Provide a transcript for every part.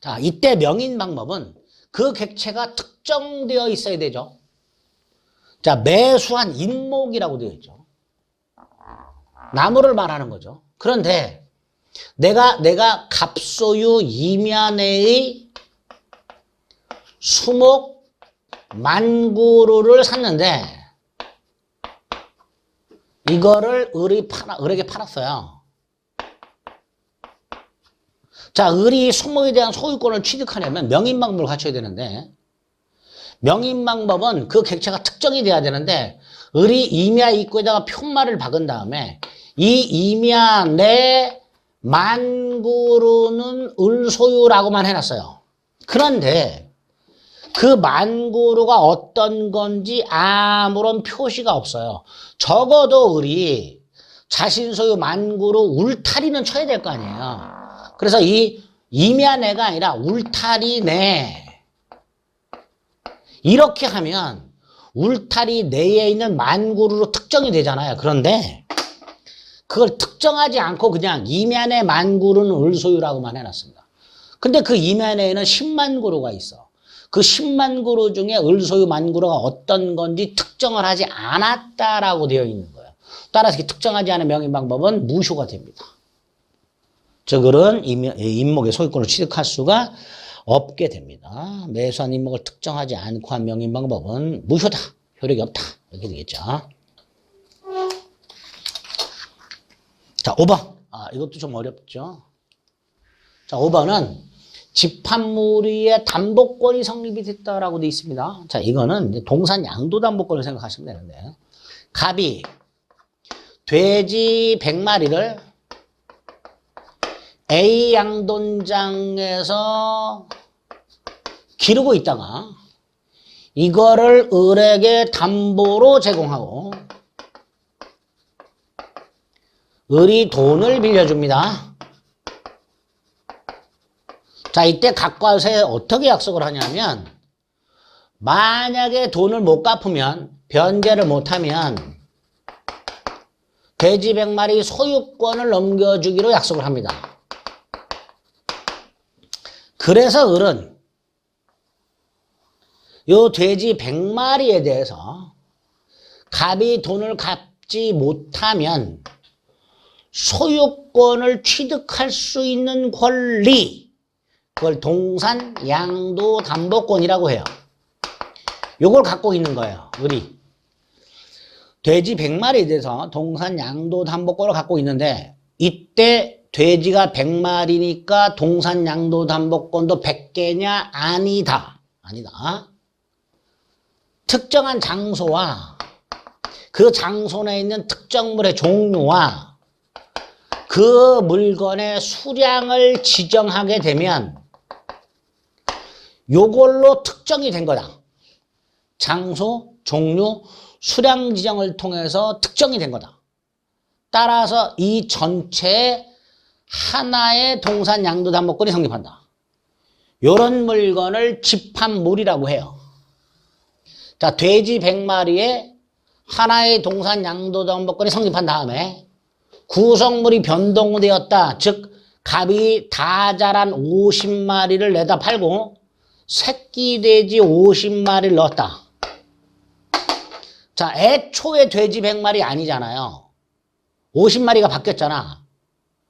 자, 이때 명인 방법은 그 객체가 특정되어 있어야 되죠. 자, 매수한 인목이라고 되어 있죠. 나무를 말하는 거죠. 그런데 내가 내가 갑소유 이면의 수목 만구루를 샀는데 이거를 을이 팔아, 을에게 팔았어요. 자, 을이 수목에 대한 소유권을 취득하려면 명인 방법을 갖춰야 되는데 명인 방법은 그 객체가 특정이 돼야 되는데 을이 임야 입구에다가 편말을 박은 다음에 이 임야 내 만구루는 을 소유라고만 해놨어요. 그런데 그 만구루가 어떤 건지 아무런 표시가 없어요. 적어도 을이 자신 소유 만구루 울타리는 쳐야 될 거 아니에요. 그래서 이 임야내가 아니라 울타리내 이렇게 하면 울타리 내에 있는 만구루로 특정이 되잖아요. 그런데 그걸 특정하지 않고 그냥 이면의 만구루는 을소유라고만 해놨습니다. 근데 그 이면에는 10만 구루가 있어. 그 10만 구루 중에 을소유 만구루가 어떤 건지 특정을 하지 않았다라고 되어 있는 거예요. 따라서 특정하지 않은 명인 방법은 무효가 됩니다. 즉 을은 임의- 임목의 소유권을 취득할 수가 없게 됩니다. 매수한 임목을 특정하지 않고 한 명인 방법은 무효다. 효력이 없다. 이렇게 되겠죠. 자, 5번. 아, 이것도 좀 어렵죠. 자, 5번은 집합무리의 담보권이 성립이 됐다라고 되어 있습니다. 자, 이거는 동산 양도 담보권을 생각하시면 되는데, 갑이 돼지 100마리를 A 양돈장에서 기르고 있다가 이거를 을에게 담보로 제공하고 을이 돈을 빌려줍니다. 자, 이때 각과 세 어떻게 약속을 하냐면 만약에 돈을 못 갚으면 변제를 못하면 돼지 100마리 소유권을 넘겨주기로 약속을 합니다. 그래서 을은 요 돼지 100마리에 대해서 갑이 돈을 갚지 못하면 소유권을 취득할 수 있는 권리 그걸 동산 양도 담보권이라고 해요. 요걸 갖고 있는 거예요. 을이. 돼지 100마리에 대해서 동산 양도 담보권을 갖고 있는데 이때 돼지가 100마리니까 동산 양도 담보권도 100개냐? 아니다. 아니다. 특정한 장소와 그 장소 내에 있는 특정물의 종류와 그 물건의 수량을 지정하게 되면 요걸로 특정이 된 거다. 장소, 종류, 수량 지정을 통해서 특정이 된 거다. 따라서 이 전체에 하나의 동산 양도 담보권이 성립한다. 요런 물건을 집합물이라고 해요. 자, 돼지 100마리에 하나의 동산 양도 담보권이 성립한 다음에 구성물이 변동되었다. 즉 갑이 다 자란 50마리를 내다 팔고 새끼 돼지 50마리를 넣었다. 자, 애초에 돼지 100마리 아니잖아요. 50마리가 바뀌었잖아.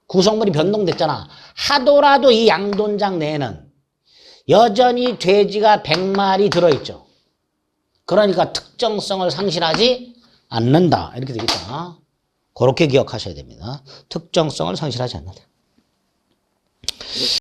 구성물이 변동됐잖아. 하더라도 이 양돈장 내에는 여전히 돼지가 100마리 들어있죠. 그러니까 특정성을 상실하지 않는다. 이렇게 되겠죠. 그렇게 기억하셔야 됩니다. 특정성을 상실하지 않는다.